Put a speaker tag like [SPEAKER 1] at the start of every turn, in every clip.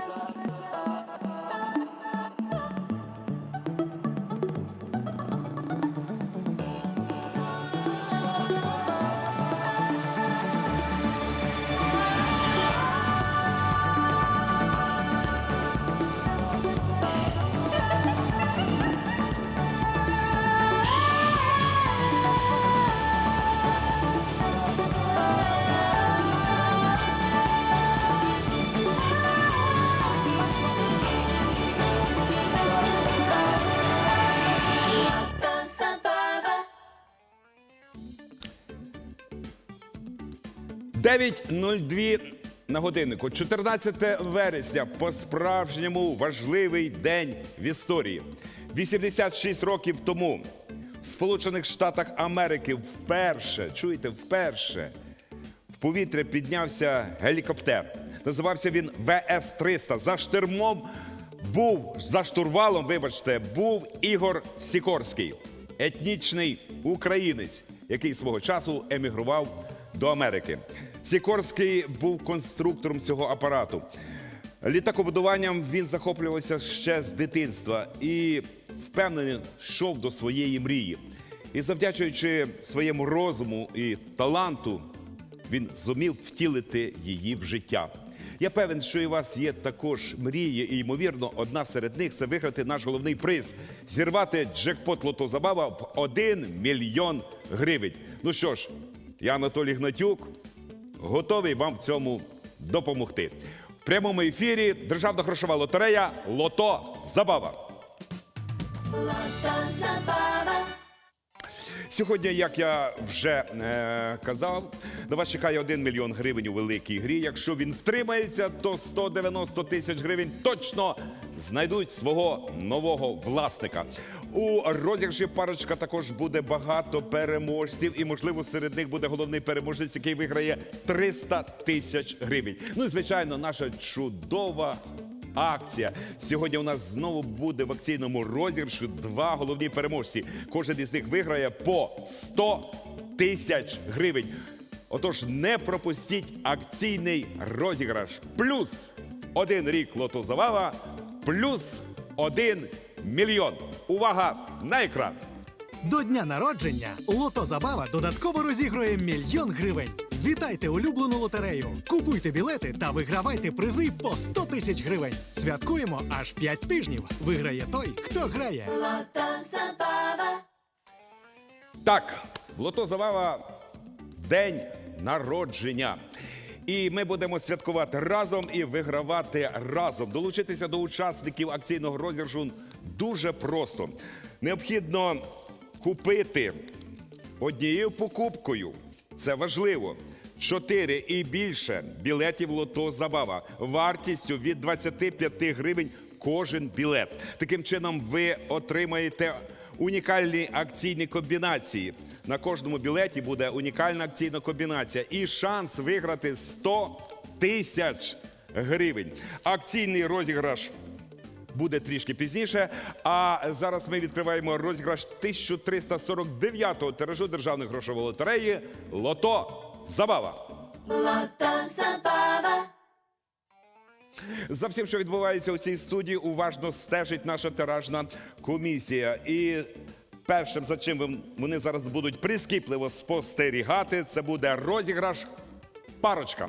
[SPEAKER 1] Sa, sa, sa. «9.02 на годиннику. 14 вересня. По-справжньому важливий день в історії. 86 років тому в Сполучених Штатах Америки вперше, чуєте, вперше в повітря піднявся гелікоптер. Називався він ВС-300. За штурмом був, за штурвалом, вибачте, був Ігор Сікорський, етнічний українець, який свого часу емігрував до Америки. Сікорський був конструктором цього апарату. Літакобудуванням він захоплювався ще з дитинства і впевнений, йшов до своєї мрії. І завдячуючи своєму розуму і таланту, він зумів втілити її в життя. Я певен, що і у вас є також мрії, і ймовірно, одна серед них це виграти наш головний приз зірвати джекпот лотозабава в 1 мільйон гривень. Ну що ж, я Анатолій Гнатюк, готовий вам в цьому допомогти. В прямому ефірі Державна грошова лотерея Лото Забава. Сьогодні, як я вже е, казав, на вас чекає 1 мільйон гривень у великій грі. Якщо він втримається, то 190 тисяч гривень точно знайдуть свого нового власника. У розіграші парочка також буде багато переможців, і можливо серед них буде головний переможець, який виграє 300 тисяч гривень. Ну і звичайно, наша чудова акція. Сьогодні у нас знову буде в акційному розіграші два головні переможці. Кожен із них виграє по 100 тисяч гривень. Отож, не пропустіть акційний розіграш. Плюс один рік лотозавава, плюс один мільйон. Увага на екран!
[SPEAKER 2] До дня народження Лото Забава додатково розігрує мільйон гривень. Вітайте улюблену лотерею! Купуйте білети та вигравайте призи по 100 тисяч гривень. Святкуємо аж 5 тижнів. Виграє той, хто грає.
[SPEAKER 1] Так, Лото Завава день народження. І ми будемо святкувати разом і вигравати разом. Долучитися до учасників акційного розіграшу дуже просто. Необхідно купити однією покупкою. Це важливо. Чотири і більше білетів лото забава вартістю від 25 гривень кожен білет. Таким чином, ви отримаєте унікальні акційні комбінації. На кожному білеті буде унікальна акційна комбінація і шанс виграти 100 тисяч гривень. Акційний розіграш буде трішки пізніше. А зараз ми відкриваємо розіграш 1349-го тиражу державної грошової лотереї Лото Забава. За всім, що відбувається у цій студії, уважно стежить наша тиражна комісія. І першим, за чим вони зараз будуть прискіпливо спостерігати, це буде розіграш парочка.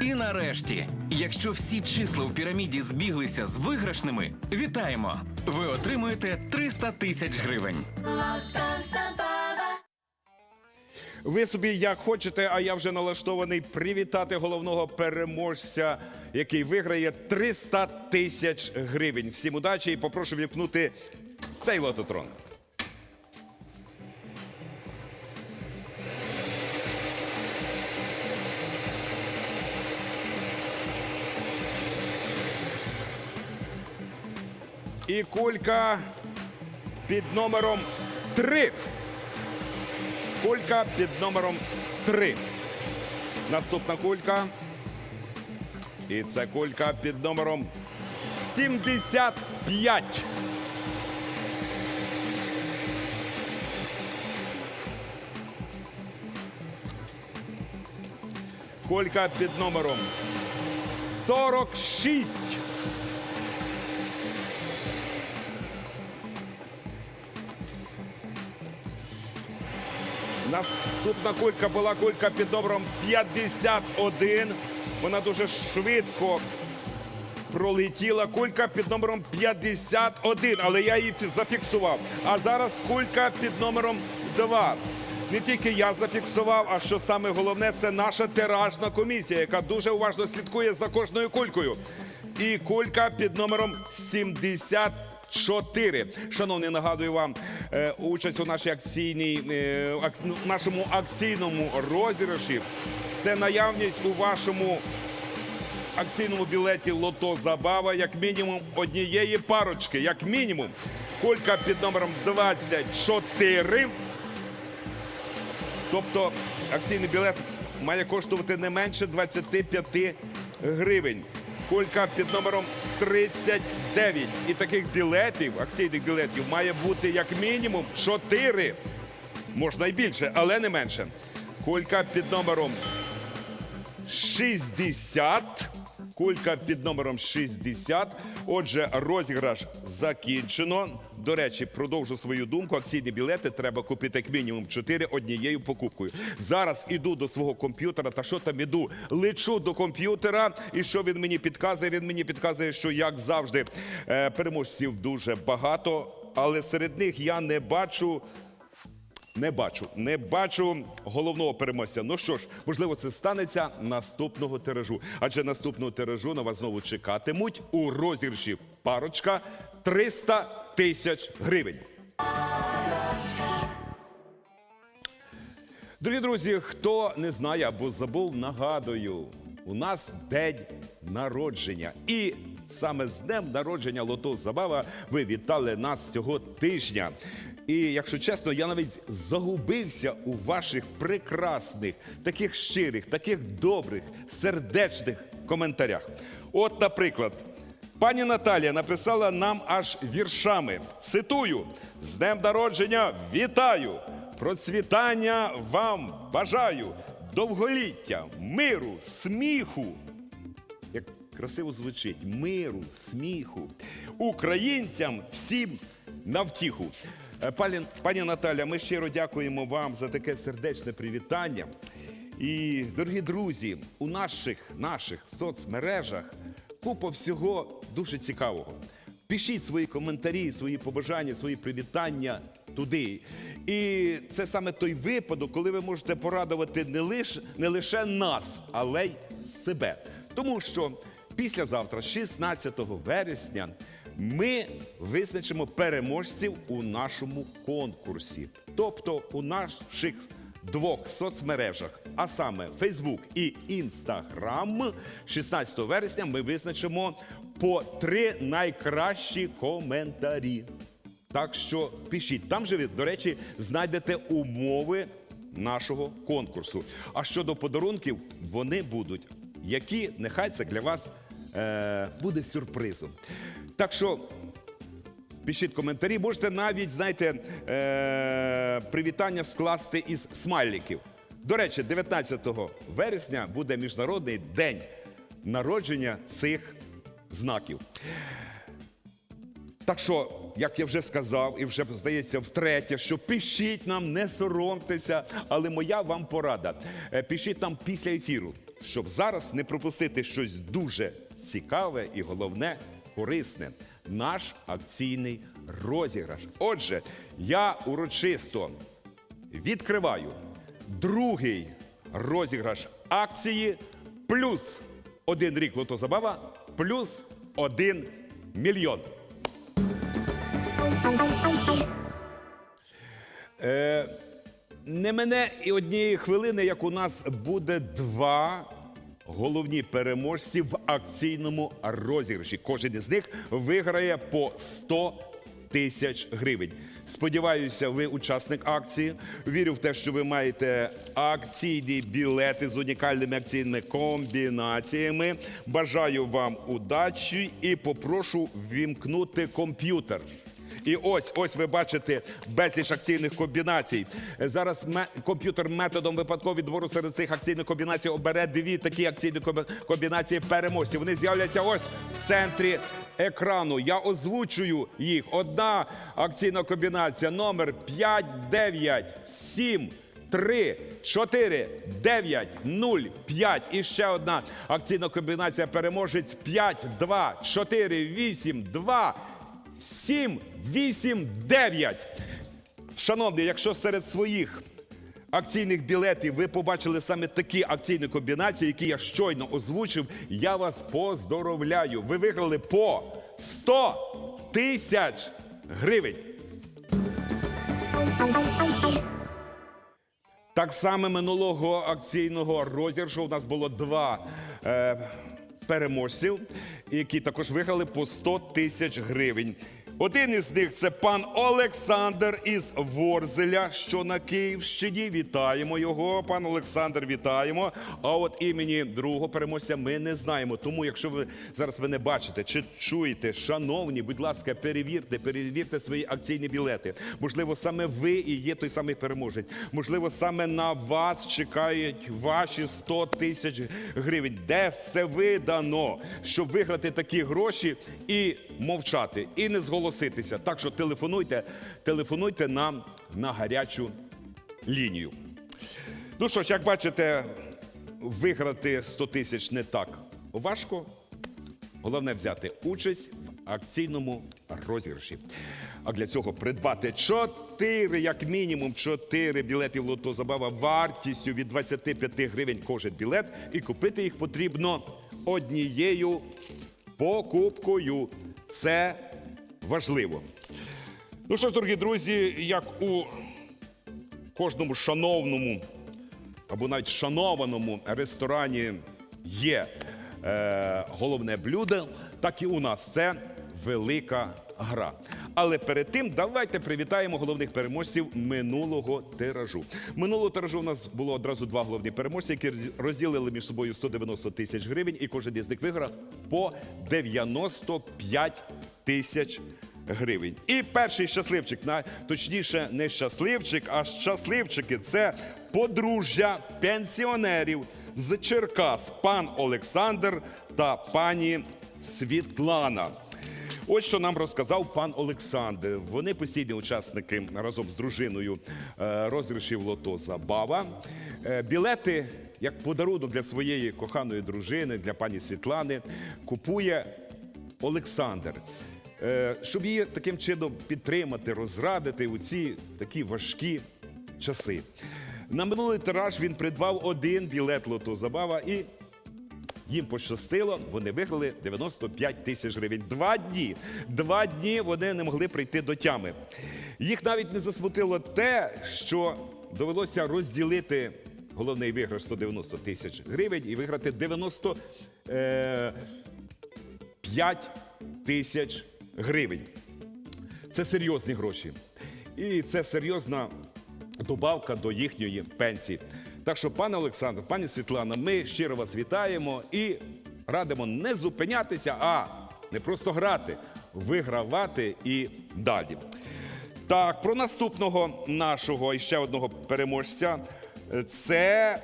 [SPEAKER 3] І нарешті, якщо всі числа у піраміді збіглися з виграшними, вітаємо! Ви отримуєте 300 тисяч гривень.
[SPEAKER 1] Ви собі як хочете, а я вже налаштований привітати головного переможця, який виграє 300 тисяч гривень. Всім удачі і попрошу вікнути цей лототрон. І кулька під номером 3. Кулька під номером 3. Наступна кулька. І це кулька під номером 75. Кулька під номером 46. Наступна кулька була кулька під номером 51. Вона дуже швидко пролетіла. Кулька під номером 51, але я її зафіксував. А зараз кулька під номером 2. Не тільки я зафіксував, а що саме головне, це наша тиражна комісія, яка дуже уважно слідкує за кожною кулькою. І кулька під номером 70. 4. Шановні, нагадую вам е, участь у нашій акційній е, ну, нашому акційному розіграші. Це наявність у вашому акційному білеті Лото Забава як мінімум однієї парочки. Як мінімум, кулька під номером 24. Тобто акційний білет має коштувати не менше 25 гривень. Кулька під номером 39. І таких білетів, акційних білетів, має бути як мінімум 4. Можна і більше, але не менше. Кулька під номером 60. Кулька під номером 60. Отже, розіграш закінчено. До речі, продовжу свою думку. Акційні білети треба купити як мінімум 4 однією покупкою. Зараз іду до свого комп'ютера. Та що там іду? Лечу до комп'ютера. І що він мені підказує? Він мені підказує, що як завжди е, переможців дуже багато, але серед них я не бачу. Не бачу, не бачу головного переможця. Ну що ж, можливо, це станеться наступного тиражу. Адже наступного тиражу на вас знову чекатимуть у розіграші парочка 300 тисяч гривень. Дорогі друзі, хто не знає або забув, нагадую, у нас день народження. І саме з днем народження Лото Забава ви вітали нас цього тижня. І якщо чесно, я навіть загубився у ваших прекрасних, таких щирих, таких добрих, сердечних коментарях. От, наприклад, Пані Наталія написала нам аж віршами. Цитую: з днем народження вітаю! Процвітання вам бажаю! Довголіття, миру, сміху. Як красиво звучить миру, сміху. Українцям всім на втіху. Е, Пані, пані Наталя, ми щиро дякуємо вам за таке сердечне привітання. І, дорогі друзі, у наших, наших соцмережах купа всього дуже цікавого. Пишіть свої коментарі, свої побажання, свої привітання туди. І це саме той випадок, коли ви можете порадувати не лише, не лише нас, але й себе. Тому що післязавтра, 16 вересня, ми визначимо переможців у нашому конкурсі. Тобто у наших двох соцмережах, а саме Facebook і Instagram, 16 вересня ми визначимо по три найкращі коментарі. Так що пишіть. Там же ви, до речі, знайдете умови нашого конкурсу. А щодо подарунків, вони будуть, які нехай це для вас е, буде сюрпризом. Так що Пишіть коментарі, можете навіть, знаєте, е- привітання скласти із смайликів. До речі, 19 вересня буде міжнародний день народження цих знаків. Так що, як я вже сказав, і вже здається втретє, що пишіть нам, не соромтеся, але моя вам порада. Е, Пишіть нам після ефіру, щоб зараз не пропустити щось дуже цікаве і головне корисне. Наш акційний розіграш. Отже, я урочисто відкриваю другий розіграш акції плюс один рік лотозабава, плюс один мільйон. Е, не мене і однієї хвилини, як у нас буде два головні переможці в акційному розіграші. Кожен із них виграє по 100 тисяч гривень. Сподіваюся, ви учасник акції. Вірю в те, що ви маєте акційні білети з унікальними акційними комбінаціями. Бажаю вам удачі і попрошу ввімкнути комп'ютер. І ось ось ви бачите безліч акційних комбінацій. Зараз комп'ютер методом випадкового відбору серед цих акційних комбінацій обере дві такі акційні комбі- комбінації переможців. Вони з'являться ось в центрі екрану. Я озвучую їх. Одна акційна комбінація номер 5, 9, 7, 3, 4, 9, 0, 5. І ще одна акційна комбінація переможець 5, 2, 4, 8, 2, 7, 8, 9. Шановні, якщо серед своїх акційних білетів ви побачили саме такі акційні комбінації, які я щойно озвучив, я вас поздоровляю. Ви виграли по 100 тисяч гривень. Так само минулого акційного розіграшу у нас було два е, переможців, які також виграли по 100 тисяч гривень. Один із них це пан Олександр із Ворзеля, що на Київщині. Вітаємо його. Пан Олександр, вітаємо. А от імені другого переможця ми не знаємо. Тому, якщо ви зараз мене бачите чи чуєте, шановні, будь ласка, перевірте, перевірте свої акційні білети. Можливо, саме ви і є той самий переможець. Можливо, саме на вас чекають ваші 100 тисяч гривень. Де все видано, щоб виграти такі гроші і мовчати, і не зголоситися. Так що телефонуйте, телефонуйте нам на гарячу лінію. Ну що ж, як бачите, виграти 100 тисяч не так важко. Головне взяти участь в акційному розіграші. А для цього придбати 4, як мінімум, 4 білети лото забава вартістю від 25 гривень кожен білет. І купити їх потрібно однією покупкою. Це важливо. Ну що ж, дорогі друзі, як у кожному шановному або навіть шанованому ресторані є е, головне блюдо, так і у нас це велика гра. Але перед тим давайте привітаємо головних переможців минулого тиражу. Минулого тиражу у нас було одразу два головні переможці, які розділили між собою 190 тисяч гривень, і кожен із них виграв по 95 тисяч гривень. І перший щасливчик, точніше, не щасливчик, а щасливчики це подружжя пенсіонерів з Черкас, пан Олександр та пані Світлана. Ось що нам розказав пан Олександр. Вони постійні учасники разом з дружиною е, розіграшів лото Забава. Е, Білети як подарунок для своєї коханої дружини, для пані Світлани, купує Олександр. Е, Щоб її таким чином підтримати, розрадити у ці такі важкі часи. На минулий тираж він придбав один білет лото Забава і їм пощастило, вони виграли 95 тисяч гривень. Два дні. Два дні вони не могли прийти до тями. Їх навіть не засмутило те, що довелося розділити головний виграш 190 тисяч гривень і виграти 95 тисяч гривень. Це серйозні гроші. І це серйозна добавка до їхньої пенсії. Так що, пане Олександр, пані Світлана, ми щиро вас вітаємо і радимо не зупинятися, а не просто грати, вигравати і далі. Так, про наступного нашого і ще одного переможця. Це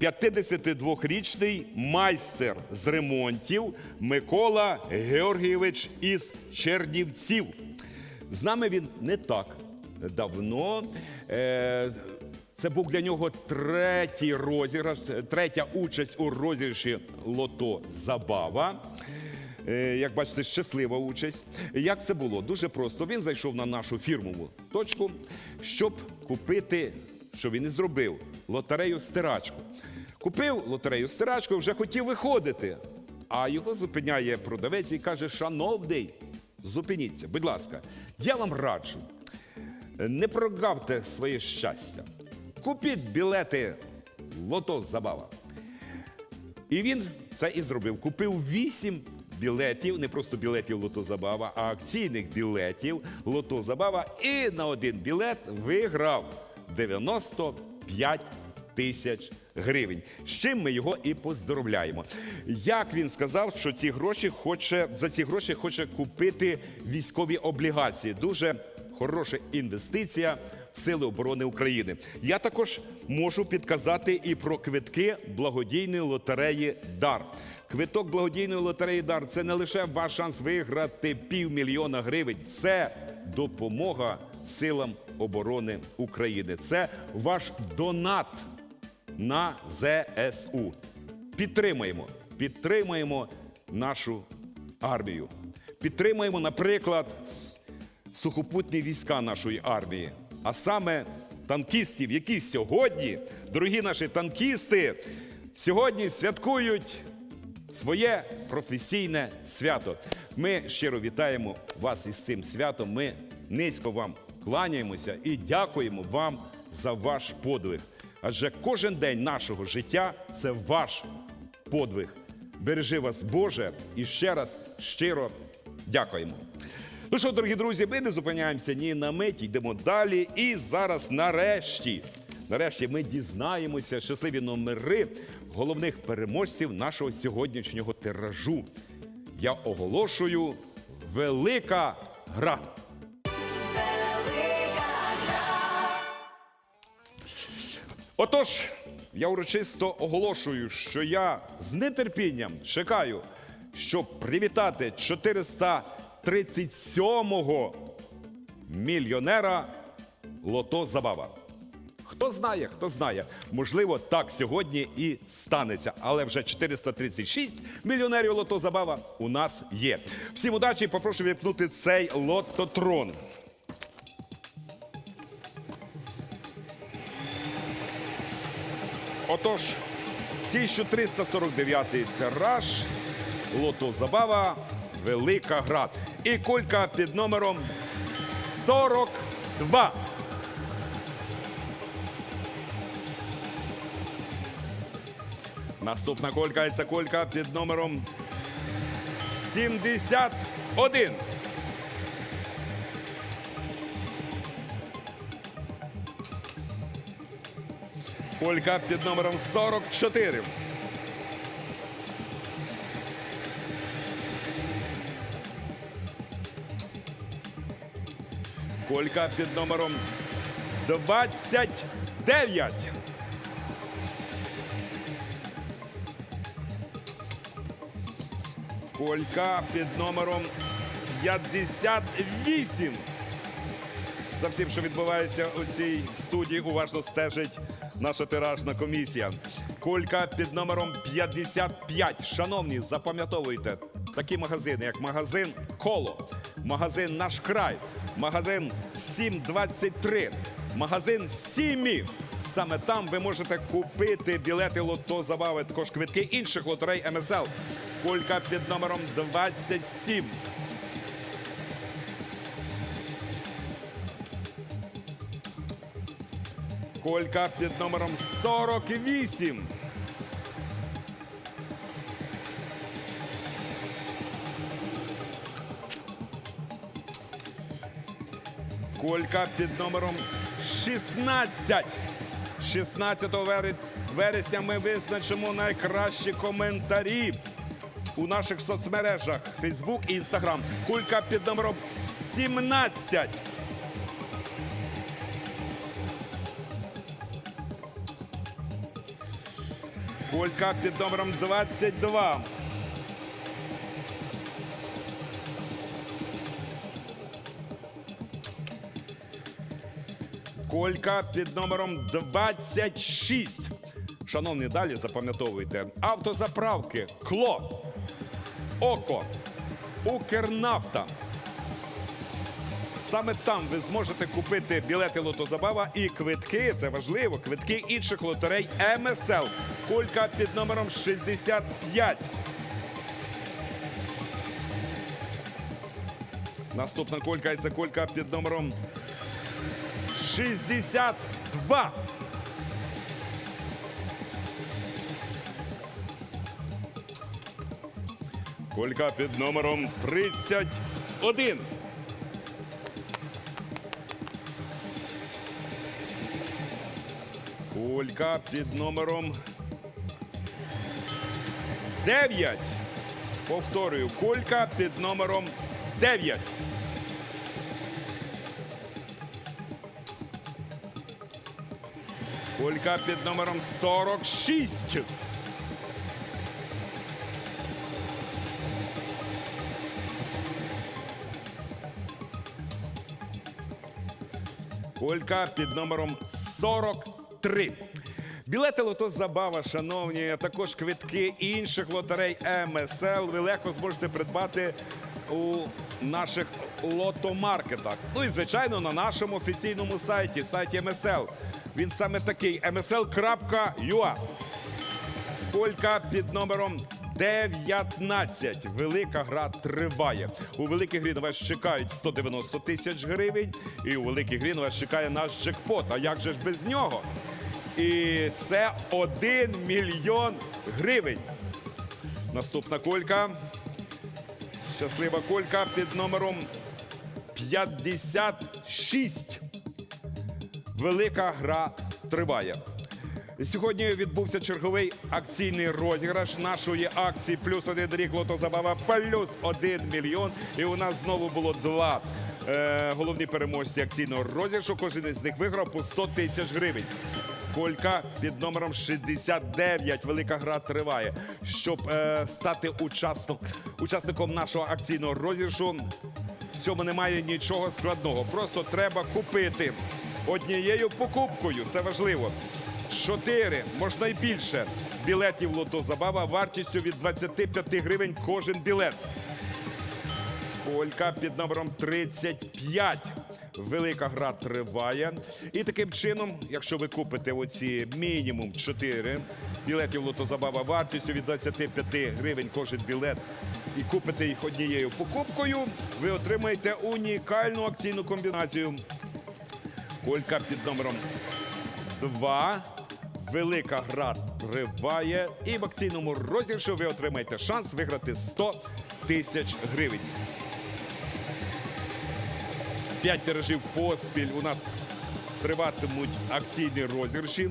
[SPEAKER 1] 52-річний майстер з ремонтів Микола Георгійович із Чернівців. З нами він не так давно. Це був для нього третій розіграш, третя участь у розіграші Лото Забава. Е, Як бачите, щаслива участь. Як це було? Дуже просто. Він зайшов на нашу фірмову точку, щоб купити що він і зробив лотерею стирачку. Купив лотерею стирачку, вже хотів виходити. А його зупиняє продавець і каже: Шановний, зупиніться, будь ласка, я вам раджу. Не прогавте своє щастя. Купіть білети лото забава. І він це і зробив. Купив вісім білетів, не просто білетів Лото Забава, а акційних білетів Лото Забава. І на один білет виграв 95 тисяч гривень. З чим ми його і поздоровляємо. Як він сказав, що ці гроші хоче за ці гроші хоче купити військові облігації. Дуже хороша інвестиція Сили оборони України. Я також можу підказати і про квитки благодійної лотереї Дар. Квиток благодійної лотереї Дар це не лише ваш шанс виграти півмільйона гривень, це допомога силам оборони України. Це ваш донат на ЗСУ. Підтримаємо, підтримаємо нашу армію. Підтримаємо, наприклад, сухопутні війська нашої армії, а саме танкістів, які сьогодні, дорогі наші танкісти, сьогодні святкують своє професійне свято. Ми щиро вітаємо вас із цим святом. Ми низько вам кланяємося і дякуємо вам за ваш подвиг. Адже кожен день нашого життя це ваш подвиг. Бережи вас, Боже, і ще раз щиро дякуємо. Ну що, дорогі друзі, ми не зупиняємося ні на мить, йдемо далі. І зараз, нарешті, нарешті, ми дізнаємося щасливі номери головних переможців нашого сьогоднішнього тиражу. Я оголошую велика гра. Отож, я урочисто оголошую, що я з нетерпінням чекаю, щоб привітати 437-го мільйонера Лото Забава. Хто знає, хто знає, можливо, так сьогодні і станеться. Але вже 436 мільйонерів Лото Забава у нас є. Всім удачі, попрошу віпнути цей лототрон. Отож, 1349 тираж, лото забава, велика гра. І кулька під номером 42. Наступна колька це колька під номером 71. Колька під номером 44. Колька під номером 29. Колька під номером 58. За всім, що відбувається у цій студії, уважно стежить наша тиражна комісія. Колька під номером 55. Шановні, запам'ятовуйте такі магазини, як магазин Коло, магазин Наш край, магазин 723, магазин Сімі. Саме там ви можете купити білети лото забави, також квитки інших лотерей МСЛ. Колька під номером 27. Колька під номером 48. Колька під номером 16. 16 вересня ми визначимо найкращі коментарі у наших соцмережах Facebook і Instagram. Кулька під номером 17. Колька під номером 22. Колька під номером 26. Шановні, далі запам'ятовуйте. Автозаправки, Кло, Око, Укрнафта, Саме там ви зможете купити білети Лотозабава і квитки. Це важливо. Квитки інших лотерей МСЛ. Кулька під номером 65. Наступна колька це колька під номером 62. Колька під номером 31. Колька під номером 9. Повторюю, колька під номером 9. Колька під номером 46. Колька під номером 43. Білети лото забава, шановні, а також квитки інших лотерей МСЛ. Ви легко зможете придбати у наших лотомаркетах. Ну і звичайно на нашому офіційному сайті, сайті МСЛ. Він саме такий msl.ua. Колька під номером 19. Велика гра триває. У великій грі на вас чекають 190 тисяч гривень. І у великій грі на вас чекає наш джекпот. А як же ж без нього? І це 1 мільйон гривень. Наступна колька. Щаслива колька під номером 56. Велика гра триває. Сьогодні відбувся черговий акційний розіграш нашої акції плюс один рік лотозабава плюс один мільйон. І у нас знову було два е, головні переможці акційного розіграшу. Кожен із них виграв по 100 тисяч гривень. Колька під номером 69. Велика гра триває. Щоб е, стати учасник, учасником нашого акційного розіграшу, в цьому немає нічого складного. Просто треба купити однією покупкою. Це важливо. Чотири, можна й більше. Білетів лото забава вартістю від 25 гривень кожен білет. Колька під номером 35. Велика гра триває. І таким чином, якщо ви купите оці мінімум 4 білетів лотозабава вартістю від 25 гривень кожен білет і купите їх однією покупкою, ви отримаєте унікальну акційну комбінацію. Колька під номером 2. Велика гра триває. І в акційному розіграші ви отримаєте шанс виграти 100 тисяч гривень. П'ять тиражів поспіль у нас триватимуть акційні розіграші.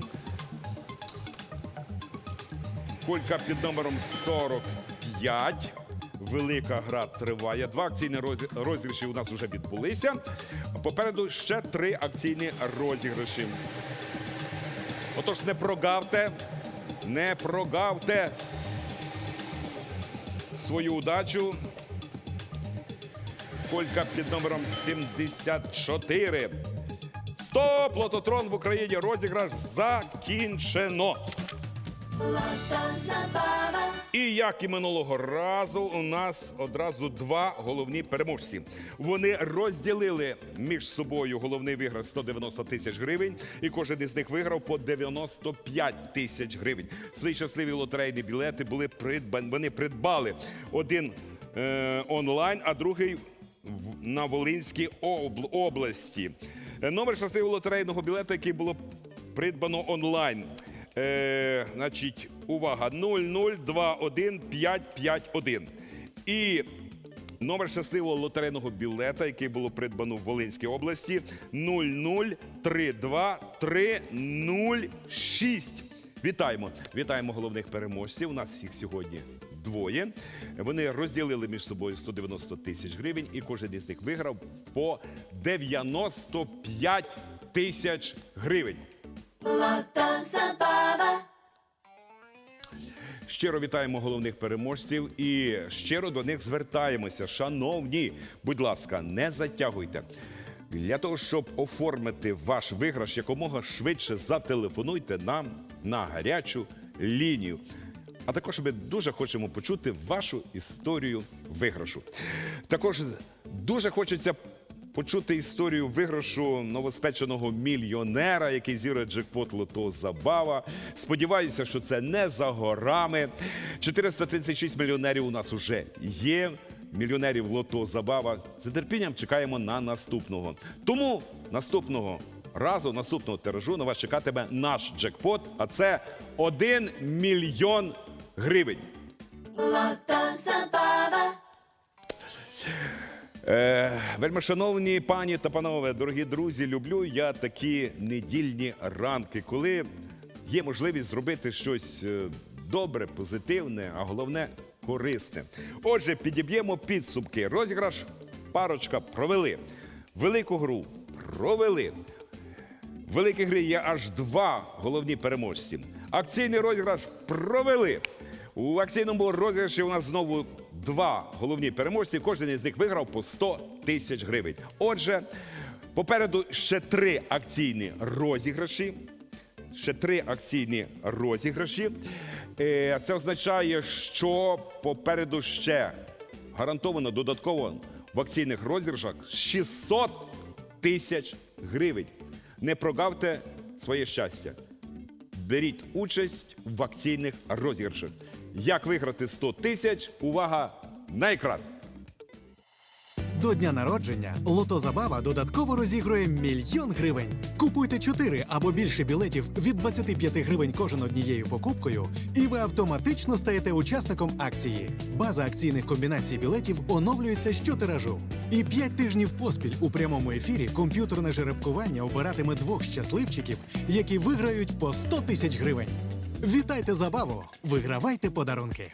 [SPEAKER 1] Колька під номером 45. Велика гра триває. Два акційні розі- розіграші у нас вже відбулися. Попереду ще три акційні розіграші. Отож, не прогавте, не прогавте свою удачу. Колька під номером 74. Стоп! Лототрон в Україні розіграш закінчено. І як і минулого разу, у нас одразу два головні переможці. Вони розділили між собою головний виграш 190 тисяч гривень, і кожен із них виграв по 95 тисяч гривень. Свої щасливі лотерейні білети були придбані. Вони придбали один е, онлайн, а другий на Волинській обл- області. Е, Номер щасливого лотерейного білета, який було придбано онлайн. Е, значить, увага, 0021551. І номер щасливого лотерейного білета, який було придбано в Волинській області, 0032306. Вітаємо! Вітаємо головних переможців. У нас їх сьогодні двоє. Вони розділили між собою 190 тисяч гривень, і кожен із них виграв по 95 тисяч гривень. Щиро вітаємо головних переможців і щиро до них звертаємося. Шановні, будь ласка, не затягуйте. Для того, щоб оформити ваш виграш якомога швидше зателефонуйте нам на гарячу лінію. А також ми дуже хочемо почути вашу історію виграшу. Також дуже хочеться почути історію виграшу новоспеченого мільйонера, який зірує джекпот лото забава. Сподіваюся, що це не за горами. 436 мільйонерів у нас уже є. Мільйонерів лото забава. З нетерпінням чекаємо на наступного. Тому наступного разу, наступного тиражу на вас чекатиме наш джекпот, а це 1 мільйон гривень.
[SPEAKER 4] Lota Забава.
[SPEAKER 1] Е, вельми шановні пані та панове, дорогі друзі, люблю я такі недільні ранки, коли є можливість зробити щось е, добре, позитивне, а головне корисне. Отже, підіб'ємо підсумки. Розіграш парочка провели. Велику гру провели. В великій грі є аж два головні переможці. Акційний розіграш провели. У акційному розіграші у нас знову два головні переможці. Кожен із них виграв по 100 тисяч гривень. Отже, попереду ще три акційні розіграші. Ще три акційні розіграші. Е, Це означає, що попереду ще гарантовано додатково в акційних розіграшах 600 тисяч гривень. Не прогавте своє щастя. Беріть участь в акційних розіграшах. Як виграти 100 тисяч? Увага на екран!
[SPEAKER 2] До дня народження Лото Забава додатково розігрує мільйон гривень. Купуйте 4 або більше білетів від 25 гривень кожен однією покупкою, і ви автоматично стаєте учасником акції. База акційних комбінацій білетів оновлюється щотиражу. І 5 тижнів поспіль у прямому ефірі комп'ютерне жеребкування обиратиме двох щасливчиків, які виграють по 100 тисяч гривень. Вітайте забаву! Вигравайте подарунки!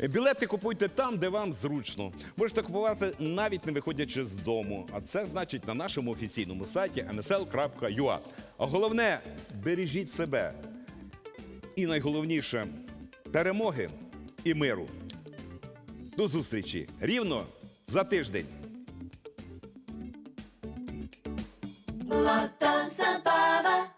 [SPEAKER 1] Білети купуйте там, де вам зручно. Можете купувати навіть не виходячи з дому. А це значить на нашому офіційному сайті msl.ua. А головне, бережіть себе. І найголовніше перемоги і миру. До зустрічі рівно за тиждень.
[SPEAKER 4] Lota Забава.